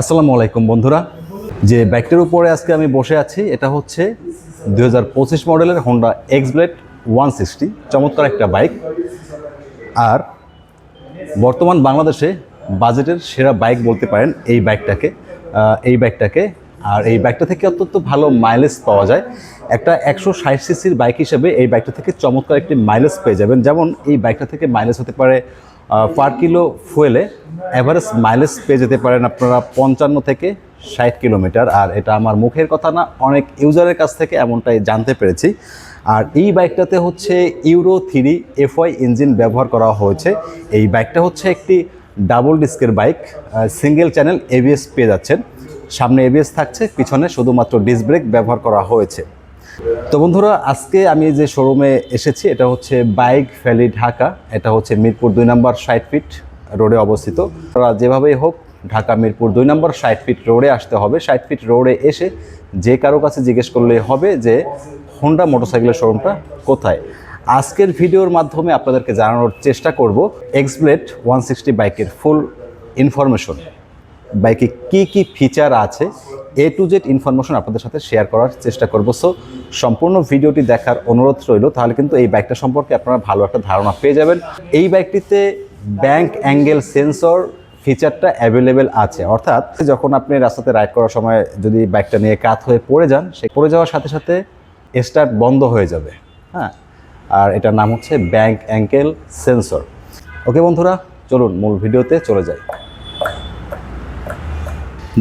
আসসালামু আলাইকুম, বন্ধুরা। যে বাইকটার উপরে আজকে আমি বসে আছি, এটা হচ্ছে দুই হাজার পঁচিশ মডেলের Honda X blade one sixty চমৎকার একটা বাইক। আর বর্তমান বাংলাদেশে বাজেটের সেরা বাইক বলতে পারেন এই বাইকটাকে এই বাইকটাকে। আর এই বাইকটা থেকে অত্যন্ত ভালো মাইলেজ পাওয়া যায়। একটা একশো ষাট সিসির বাইক হিসেবে এই বাইকটা থেকে চমৎকার একটি মাইলেজ পেয়ে যাবেন। যেমন এই বাইকটা থেকে মাইলেজ হতে পারে পার কিলো ফুয়েলে অ্যাভারেজ মাইলেজ পেয়ে যেতে পারেন আপনারা পঞ্চান্ন থেকে ষাট কিলোমিটার আর এটা আমার মুখের কথা না, অনেক ইউজারের কাছ থেকে এমনটাই জানতে পেরেছি। আর এই বাইকটাতে হচ্ছে ইউরো থ্রি এফওয়াই ইঞ্জিন ব্যবহার করা হয়েছে। এই বাইকটা হচ্ছে একটি ডাবল ডিস্কের বাইক সিঙ্গেল চ্যানেল এবিএস পেয়ে যাচ্ছেন। সামনে এবিএস থাকছে, পিছনে শুধুমাত্র ডিস্ক ব্রেক ব্যবহার করা হয়েছে। তো বন্ধুরা, আজকে আমি যে শোরুমে এসেছি, এটা হচ্ছে বাইক ভ্যালি ঢাকা। এটা হচ্ছে মিরপুর দুই নম্বর ষাট ফিট রোডে অবস্থিত। আপনারা যেভাবেই হোক, ঢাকা মিরপুর দুই নম্বর ষাট ফিট রোডে আসতে হবে। ষাট ফিট রোডে এসে যে কারও কাছে জিজ্ঞেস করলে হবে যে, হোন্ডা মোটরসাইকেলের শোরুমটা কোথায়? আজকের ভিডিওর মাধ্যমে আপনাদেরকে জানানোর চেষ্টা করব এক্সব্লেড ওয়ান সিক্সটি বাইকের ফুল ইনফরমেশন বাইকে কি কি ফিচার আছে এ টু জেড ইনফরমেশন আপনাদের সাথে শেয়ার করার চেষ্টা করব। সো সম্পূর্ণ ভিডিওটি দেখার অনুরোধ রইল, তাহলে কিন্তু এই বাইকটা সম্পর্কে আপনারা ভালো একটা ধারণা পেয়ে যাবেন। এই বাইকটিতে ব্যাংক অ্যাঙ্গেল সেন্সর ফিচারটা অ্যাভেলেবেল আছে। অর্থাৎ, যখন আপনি রাস্তাতে রাইড করার সময় যদি বাইকটা নিয়ে কাত হয়ে পড়ে যান, সে পড়ে যাওয়ার সাথে সাথে স্টার্ট বন্ধ হয়ে যাবে। হ্যাঁ? আর এটার নাম হচ্ছে ব্যাংক অ্যাঙ্কেল সেন্সর ওকে বন্ধুরা, চলুন মূল ভিডিওতে চলে যাই।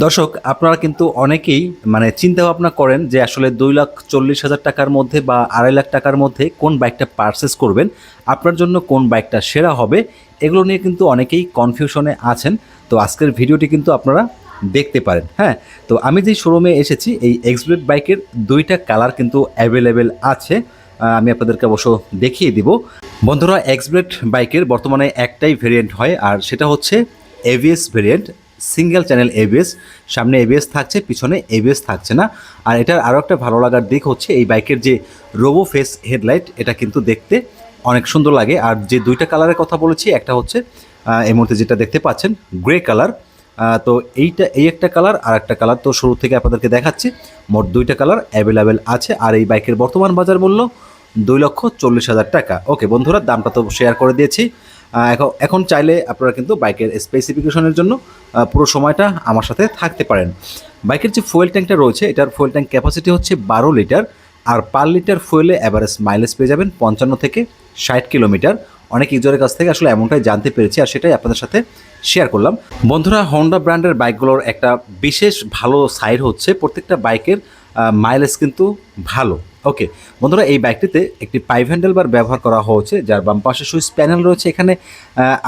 দর্শক, আপনারা কিন্তু অনেকেই মানে চিন্তা ভাবনা করেন যে আসলে দুই লাখ চল্লিশ হাজার টাকার মধ্যে বা আড়াই লাখ টাকার মধ্যে কোন বাইকটা পারচেস করবেন, আপনার জন্য কোন বাইকটা সেরা হবে, এগুলো নিয়ে কিন্তু অনেকেই কনফিউশনে আছেন। তো আজকের ভিডিওটি কিন্তু আপনারা দেখতে পারেন হ্যাঁ? তো আমি যেই শোরুমে এসেছি, এই এক্সব্লেড বাইকের দুইটা কালার কিন্তু অ্যাভেলেবেল আছে। আমি আপনাদেরকে অবশ্য দেখিয়ে দিব। বন্ধুরা এক্সব্লেড বাইকের বর্তমানে একটাই ভেরিয়েন্ট হয়, আর সেটা হচ্ছে ABS variant single channel ABS সামনে এবিএস থাকছে, পিছনে এবিএস থাকছে না। আর এটার আরও একটা ভালো লাগার দিক হচ্ছে, এই বাইকের যে রোবো ফেস হেডলাইট এটা কিন্তু দেখতে অনেক সুন্দর লাগে। আর যে দুইটা কালারের কথা বলেছি, একটা হচ্ছে এই মুহূর্তে যেটা দেখতে পাচ্ছেন গ্রে কালার তো এইটা, এই একটা কালার আর একটা কালার তো শুরু থেকে আপনাদেরকে দেখাচ্ছি। মোট দুইটা কালার অ্যাভেলেবেল আছে, আর এই বাইকের বর্তমান বাজার মূল্য দুই লক্ষ চল্লিশ হাজার টাকা। ওকে বন্ধুরা, দামটা তো শেয়ার করে দিয়েছি। এখন এখন চাইলে আপনারা কিন্তু বাইকের স্পেসিফিকেশনের জন্য পুরো সময়টা আমার সাথে থাকতে পারেন। বাইকের যে ফুয়েল ট্যাঙ্কটা রয়েছে, এটার ফুয়েল ট্যাঙ্ক ক্যাপাসিটি হচ্ছে বারো লিটার, আর পার লিটার ফুয়েলে অ্যাভারেজ মাইলেজ পেয়ে যাবেন পঞ্চান্ন থেকে ষাট কিলোমিটার। অনেক ইউজারের কাছ থেকে আসলে এমনটাই জানতে পেরেছি, আর সেটাই আপনাদের সাথে শেয়ার করলাম। বন্ধুরা হন্ডা ব্র্যান্ডের বাইকগুলোর একটা বিশেষ ভালো সাইড হচ্ছে, প্রত্যেকটা বাইকের মাইলেজ কিন্তু ভালো। ওকে, বন্ধুরা এই বাইকটিতে একটি পাইভ হ্যান্ডেল বার ব্যবহার করা হয়েছে, যার বাম পাশে সুইচ প্যানেল রয়েছে, এখানে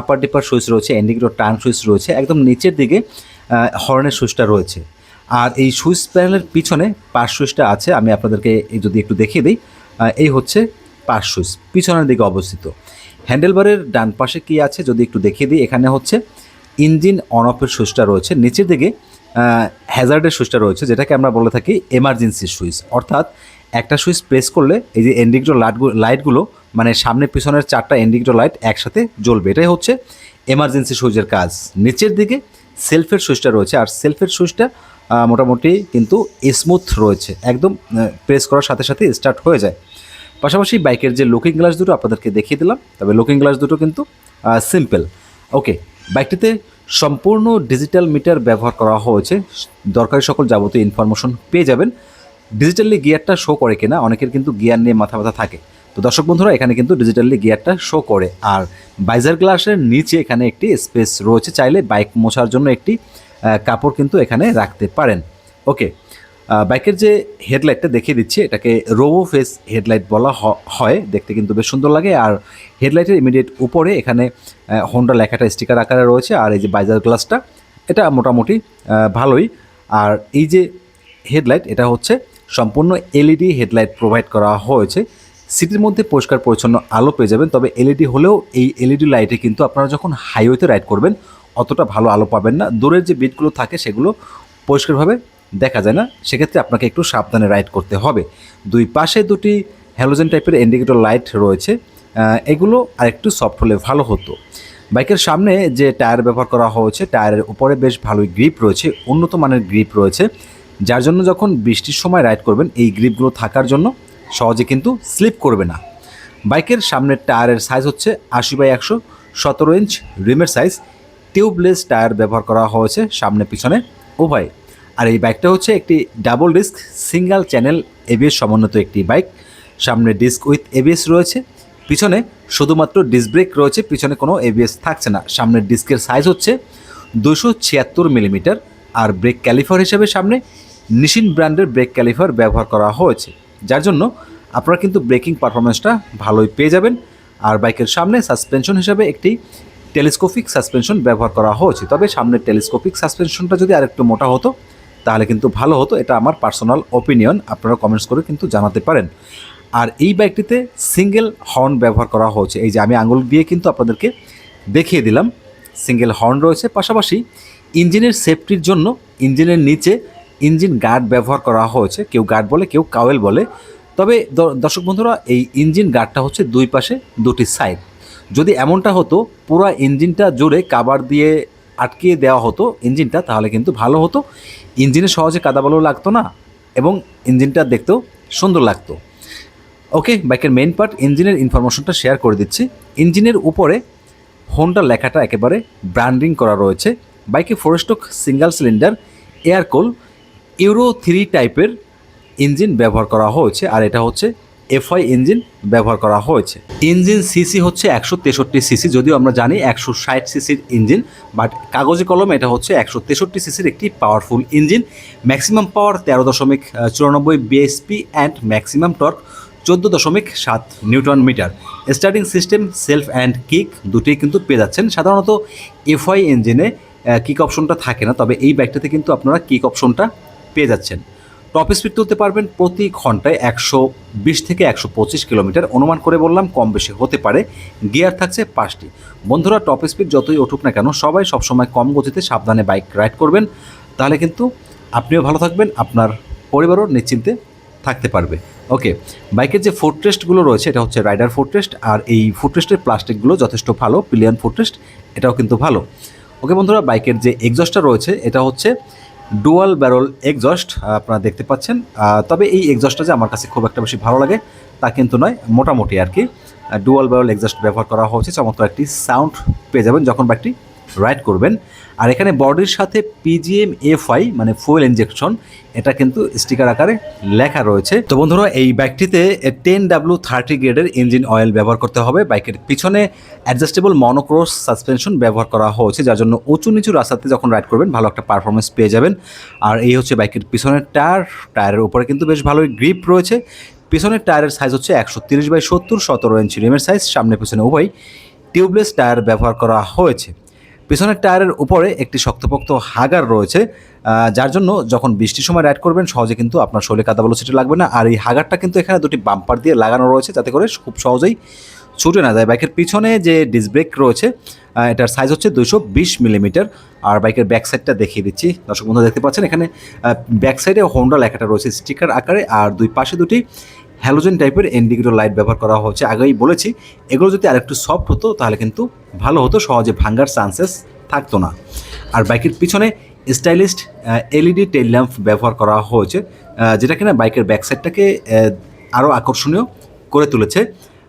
আপার ডিপার সুইচ রয়েছে এন্ডিগ্রো টার্ন সুইচ রয়েছে, একদম নিচের দিকে হর্নের সুইচটা রয়েছে। আর এই সুইচ প্যানেলের পিছনে পাশ সুইচটা আছে, আমি আপনাদেরকে যদি একটু দেখিয়ে দিই এই হচ্ছে পাশ সুইচ, পিছনের দিকে অবস্থিত। হ্যান্ডেলবারের ডান পাশে কি আছে, যদি একটু দেখিয়ে দিই, এখানে হচ্ছে ইঞ্জিন অন অফের সুইচটা রয়েছে, নিচের দিকে হ্যাজার্ডের সুইচটা রয়েছে, যেটাকে আমরা বলে থাকি এমার্জেন্সি সুইচ, অর্থাৎ একটা সুইচ প্রেস করলে এই যে এন্ডিগ্রো লাইটগুলো লাইটগুলো মানে সামনে পিছনের চারটা এন্ডিগ্রো লাইট একসাথে জ্বলবে। এটাই হচ্ছে এমার্জেন্সি সুইচের কাজ। নিচের দিকে সেলফের সুইচটা রয়েছে, আর সেলফের সুইচটা মোটামুটি কিন্তু স্মুথ রয়েছে। একদম প্রেস করার সাথে সাথে স্টার্ট হয়ে যায়। পাশাপাশি বাইকের যে লুকিং গ্লাস দুটো আপনাদেরকে দেখিয়ে দিলাম, তবে লুকিং গ্লাস দুটো কিন্তু সিম্পল ওকে বাইকটিতে সম্পূর্ণ ডিজিটাল মিটার ব্যবহার করা হয়েছে। দরকারি সকল যাবতীয় ইনফরমেশন পেয়ে যাবেন। ডিজিটালি গিয়ারটা শো করে কিনা, অনেকের কিন্তু গিয়ার নিয়ে মাথা ব্যথা থাকে। তো দর্শক বন্ধুরা, এখানে কিন্তু ডিজিটালি গিয়ারটা শো করে। আর বাইজার গ্লাসের নিচে এখানে একটি স্পেস রয়েছে, চাইলে বাইক মোছার জন্য একটি কাপড় কিন্তু এখানে রাখতে পারেন। ওকে বাইকের যে হেডলাইটটা দেখিয়ে দিচ্ছি, এটাকে রোবো ফেস হেডলাইট বলা হয়। দেখতে কিন্তু বেশ সুন্দর লাগে। আর হেডলাইটের ইমিডিয়েট উপরে এখানে হোন্ডা লেখাটা স্টিকার আকারে রয়েছে। আর এই যে বাইজার গ্লাসটা এটা মোটামুটি ভালোই। আর এই যে হেডলাইট এটা হচ্ছে সম্পূর্ণ এলইডি হেডলাইট প্রোভাইড করা হয়েছে। সিটির মধ্যে পরিষ্কার পরিচ্ছন্ন আলো পেয়ে যাবেন, তবে এলইডি হলেও এই এলইডি লাইটে কিন্তু আপনারা যখন হাইওয়েতে রাইড করবেন, অতটা ভালো আলো পাবেন না। দূরের যে বিটগুলো থাকে সেগুলো পরিষ্কারভাবে দেখা যায় না। সেক্ষেত্রে আপনাকে একটু সাবধানে রাইড করতে হবে। দুই পাশে দুটি হ্যালোজেন টাইপের ইন্ডিকেটর লাইট রয়েছে। এগুলো আর একটু সফট হলে ভালো হতো। বাইকের সামনে যে টায়ার ব্যবহার করা হয়েছে, টায়ারের উপরে বেশ ভালোই গ্রিপ রয়েছে, উন্নত মানের গ্রিপ রয়েছে। যার জন্য যখন বৃষ্টির সময় রাইড করবেন, এই গ্রিপগুলো থাকার জন্য সহজে কিন্তু স্লিপ করবে না। বাইকের সামনের টায়ারের সাইজ হচ্ছে আশি বাই একশো, সতেরো ইঞ্চ রিমের সাইজ টিউবলেস টায়ার ব্যবহার করা হয়েছে সামনে পিছনে উভয়। আর এই বাইকটা হচ্ছে একটি double disc single channel ABS সমন্বিত একটি বাইক সামনে ডিস্ক উইথ এবিএস রয়েছে, পিছনে শুধুমাত্র ডিস্ক ব্রেক রয়েছে, পিছনে কোনো এবিএস থাকছে না। সামনের ডিস্কের সাইজ হচ্ছে দুশো ছিয়াত্তর মিলিমিটার আর ব্রেক ক্যালিফার হিসেবে সামনে নিশিন ব্র্যান্ডের ব্রেক ক্যালিফার ব্যবহার করা হয়েছে, যার জন্য আপনারা কিন্তু ব্রেকিং পারফরমেন্সটা ভালোই পেয়ে যাবেন। আর বাইকের সামনে সাসপেনশন হিসেবে একটি টেলিস্কোপিক সাসপেনশন ব্যবহার করা হয়েছে। তবে সামনের টেলিস্কোপিক সাসপেনশনটা যদি আরেকটু মোটা হতো, তাহলে কিন্তু ভালো হতো। এটা আমার পার্সোনাল ওপিনিয়ন আপনারা কমেন্টস করে কিন্তু জানাতে পারেন। আর এই বাইকটিতে সিঙ্গেল হর্ন ব্যবহার করা হয়েছে। এই যে আমি আঙুল দিয়ে কিন্তু আপনাদেরকে দেখিয়ে দিলাম সিঙ্গেল হর্ন রয়েছে। পাশাপাশি ইঞ্জিনের সেফটির জন্য ইঞ্জিনের নিচে ইঞ্জিন গার্ড ব্যবহার করা হয়েছে, কেউ গার্ড বলে, কেউ কাওয়েল বলে। তবে দর্শক বন্ধুরা, এই ইঞ্জিন গার্ডটা হচ্ছে দুই পাশে, দুটি সাইড। যদি এমনটা হতো, পুরো ইঞ্জিনটা জুড়ে কাবার দিয়ে আটকিয়ে দেওয়া হতো ইঞ্জিনটা, তাহলে কিন্তু ভালো হতো। ইঞ্জিনে সহজে কাদাবালো লাগতো না এবং ইঞ্জিনটা দেখতেও সুন্দর লাগতো। ওকে, বাইকের মেইন পার্ট ইঞ্জিনের ইনফরমেশনটা শেয়ার করে দিচ্ছি। ইঞ্জিনের উপরে হোন্ডা লেখাটা একেবারে ব্র্যান্ডিং করা রয়েছে। বাইকে four stroke single cylinder air cooled euro three টাইপের ইঞ্জিন ব্যবহার করা হয়েছে, আর এটা হচ্ছে এফআই ইঞ্জিন ব্যবহার করা হয়েছে। ইঞ্জিন সিসি হচ্ছে একশো তেষট্টি সিসি যদিও আমরা জানি একশো ষাট সিসির ইঞ্জিন বাট কাগজে কলমে এটা হচ্ছে একশো তেষট্টি সিসির একটি পাওয়ারফুল ইঞ্জিন ম্যাক্সিমাম পাওয়ার তেরো দশমিক চুরানব্বই বিএসপি অ্যান্ড ম্যাক্সিমাম টর্ক চোদ্দ দশমিক সাত newton metre. Starting system self and kick দুটোই কিন্তু পেয়ে যাচ্ছেন। সাধারণত এফআই ইঞ্জিনে কিক অপশনটা থাকে না, তবে এই বাইকটাতে কিন্তু আপনারা কিক অপশনটা পেয়ে যাচ্ছেন। টপ স্পিড তুলতে পারবেন প্রতি ঘন্টায় একশো বিশ থেকে একশো পঁচিশ কিলোমিটার। অনুমান করে বললাম, কম বেশি হতে পারে। গিয়ার থাকছে পাঁচটি। বন্ধুরা, টপ স্পিড যতই উঠুক না কেন, সবাই সবসময় কম গতিতে সাবধানে বাইক রাইড করবেন। তাহলে কিন্তু আপনিও ভালো থাকবেন, আপনার পরিবারও নিশ্চিন্তে থাকতে পারবে। ওকে, বাইকের যে ফুটরেস্টগুলো রয়েছে, এটা হচ্ছে রাইডার ফুটরেস্ট আর এই ফুটরেস্টের প্লাস্টিকগুলো যথেষ্ট ভালো পিলিয়ন ফুটরেস্ট এটাও কিন্তু ভালো। ওকে বন্ধুরা, বাইকের যে এক্সস্টটা রয়েছে, এটা হচ্ছে ডুয়াল ব্যারল এক্সস্ট আপনারা দেখতে পাচ্ছেন। তবে এই এক্সস্টটা যে আমার কাছে খুব একটা বেশি ভালো লাগে, তা কিন্তু নয়, মোটামুটি আর কি। ডুয়াল ব্যারল এক্সস্ট ব্যবহার করা হয়েছে, চমৎকার একটি সাউন্ড পেয়ে যাবেন যখন বাইকটি রাইড করবেন। আর এখানে বডির সাথে পিজিএম এফআই মানে ফুয়েল ইঞ্জেকশন এটা কিন্তু স্টিকার আকারে লেখা রয়েছে। তো বন্ধুরা, এই বাইকটিতে টেন ডাব্লু থার্টি গ্রেডের ইঞ্জিন অয়েল ব্যবহার করতে হবে। বাইকের পিছনে অ্যাডজাস্টেবল মনোক্রস সাসপেনশন ব্যবহার করা হয়েছে, যার জন্য উঁচু নিচু রাস্তাতে যখন রাইড করবেন, ভালো একটা পারফরমেন্স পেয়ে যাবেন। আর এই হচ্ছে বাইকের পিছনের টায়ার টায়ারের উপরে কিন্তু বেশ ভালোই গ্রিপ রয়েছে। পিছনের টায়ারের সাইজ হচ্ছে একশো তিরিশ বাই সত্তর, সতেরো ইঞ্চি রিমের সাইজ সামনে পিছনে উভয় টিউবলেস টায়ার ব্যবহার করা হয়েছে। পিছনের টায়ারের উপরে একটি শক্তপোক্ত হাগার রয়েছে যার জন্য যখন বৃষ্টির সময় রাইড করবেন, সহজে কিন্তু আপনার শরীরে কাদা বলো সেটা লাগবে না। আর এই হাগারটা কিন্তু এখানে দুটি বাম্পার দিয়ে লাগানো রয়েছে, যাতে করে খুব সহজেই ছুটে না যায়। বাইকের পিছনে যে ডিস্ক ব্রেক রয়েছে এটার সাইজ হচ্ছে দুশো বিশ মিলিমিটার আর বাইকের ব্যাক সাইডটা দেখিয়ে দিচ্ছি। দর্শক বন্ধু দেখতে পাচ্ছেন, এখানে ব্যাক সাইডে হোন্ডা লেখাটা রয়েছে স্টিকার আকারে। আর দুই পাশে দুটি হ্যালোজেন টাইপের এনডিগ্রো লাইট ব্যবহার করা হয়েছে আগেই বলেছি, এগুলো যদি আরেকটু সফট হতো, তাহলে কিন্তু ভালো হতো, সহজে ভাঙ্গার চান্সেস থাকতো না। আর বাইকের পিছনে স্টাইলিস্ট এলইডি টেল ল্যাম্প ব্যবহার করা হয়েছে যেটা কিনা বাইকের ব্যাকসাইডটাকে আরও আকর্ষণীয় করে তুলেছে।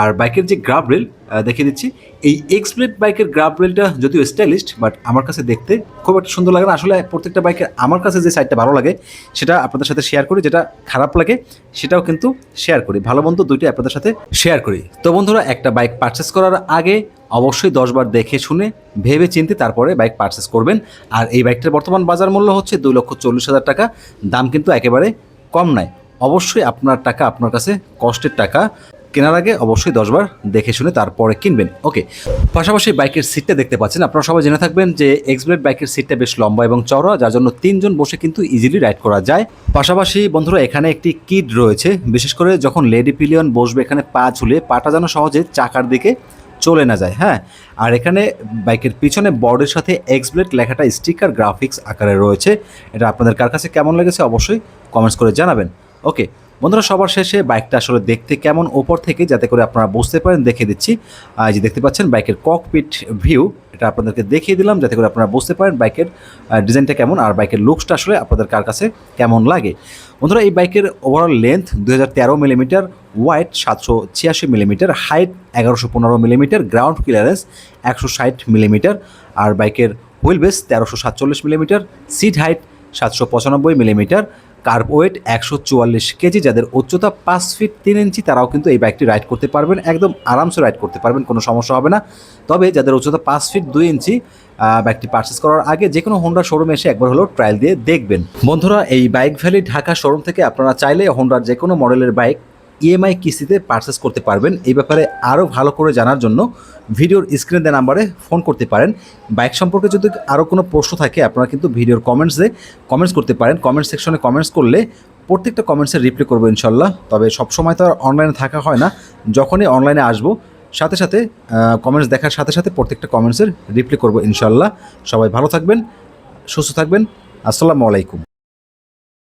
আর বাইকের যে গ্রাব রেল দেখিয়ে দিচ্ছি, এই এক্সপ্লেট বাইকের গ্রাব রেলটা যদিও স্টাইলিস্ট বাট আমার কাছে দেখতে খুব একটা সুন্দর লাগে না। আসলে প্রত্যেকটা বাইকের আমার কাছে যে সাইডটা ভালো লাগে, সেটা আপনাদের সাথে শেয়ার করি, যেটা খারাপ লাগে, সেটাও কিন্তু শেয়ার করি। ভালো মন্দ দুইটাই আপনাদের সাথে শেয়ার করি। তো বন্ধুরা, একটা বাইক পারচেস করার আগে অবশ্যই দশবার দেখে শুনে, ভেবে চিনতে তারপরে বাইক পারচেস করবেন। আর এই বাইকটার বর্তমান বাজার মূল্য হচ্ছে দুই লক্ষ চল্লিশ হাজার টাকা। দাম কিন্তু একেবারে কম নয়। অবশ্যই আপনার টাকা আপনার কাছে কষ্টের টাকা। কেনার আগে অবশ্যই দশবার দেখে শুনে তারপরে কিনবেন। ওকে, পাশাপাশি বাইকের সিটটা দেখতে পাচ্ছেন। আপনারা সবাই জেনে থাকবেন যে এক্সব্লেড বাইকের সিটটা বেশ লম্বা এবং চওড়া, যার জন্য তিনজন বসে কিন্তু ইজিলি রাইড করা যায়। পাশাপাশি বন্ধুরা, এখানে একটি কিড রয়েছে। বিশেষ করে যখন লেডি পিলিয়ন বসবে, এখানে পা ঝুলে পাটা যেন সহজে চাকার দিকে চলে না যায় হ্যাঁ? আর এখানে বাইকের পিছনে বর্ডের সাথে এক্সব্লেড লেখাটা স্টিকার গ্রাফিক্স আকারে রয়েছে। এটা আপনাদের কার কাছে কেমন লেগেছে অবশ্যই কমেন্টস করে জানাবেন। ওকে বন্ধুরা, সবার শেষে বাইকটা আসলে দেখতে কেমন? ওপর থেকে যাতে করে আপনারা বুঝতে পারেন দেখে দিচ্ছি। যে দেখতে পাচ্ছেন, বাইকের ককপিট ভিউ এটা আপনাদেরকে দেখিয়ে দিলাম, যাতে করে আপনারা বুঝতে পারেন বাইকের ডিজাইনটা কেমন আর বাইকের লুকসটা আসলে আপনাদের কার কাছে কেমন লাগে। বন্ধুরা, এই বাইকের ওভারঅল লেন্থ দু হাজার তেরো মিলিমিটার ওয়াইড সাতশো ছিয়াশি মিলিমিটার হাইট এগারোশো পনেরো মিলিমিটার গ্রাউন্ড ক্লিয়ারেন্স একশো ষাট মিলিমিটার আর বাইকের হুইল বেস তেরোশো সাতচল্লিশ মিলিমিটার সিট হাইট সাতশো পঁচানব্বই মিলিমিটার কার্ব ওয়েট একশো চুয়াল্লিশ কেজি যাদের উচ্চতা পাঁচ ফিট তিন ইঞ্চি, তারাও কিন্তু এই বাইকটি রাইড করতে পারবেন, একদম আরামসে রাইড করতে পারবেন, কোনো সমস্যা হবে না। তবে যাদের উচ্চতা পাঁচ ফিট দুই ইঞ্চি বাইকটি পারচেস করার আগে যে কোনো হোন্ডা শোরুমে এসে একবার হলেও ট্রায়াল দিয়ে দেখবেন। বন্ধুরা, এই বাইক ভ্যালি ঢাকা শোরুম থেকে আপনারা চাইলে হোন্ডার যে কোনো মডেলের বাইক ইএমআই কিস্তিতে পারচেস করতে পারবেন। এই ব্যাপারে আরও ভালো করে জানার জন্য ভিডিওর স্ক্রিনে দেওয়া নাম্বারে ফোন করতে পারেন। বাইক সম্পর্কে যদি আরও কোনো প্রশ্ন থাকে, আপনারা কিন্তু ভিডিওর কমেন্টসে কমেন্টস করতে পারেন। কমেন্ট সেকশনে কমেন্টস করলে প্রত্যেকটা কমেন্টসের রিপ্লাই করব ইনশাল্লাহ। তবে সবসময় তো আর অনলাইনে থাকা হয় না। যখনই অনলাইনে আসব, সাথে সাথে কমেন্টস দেখার সাথে সাথে প্রত্যেকটা কমেন্টসের রিপ্লাই করব ইনশাল্লাহ। সবাই ভালো থাকবেন, সুস্থ থাকবেন। আসসালামু আলাইকুম।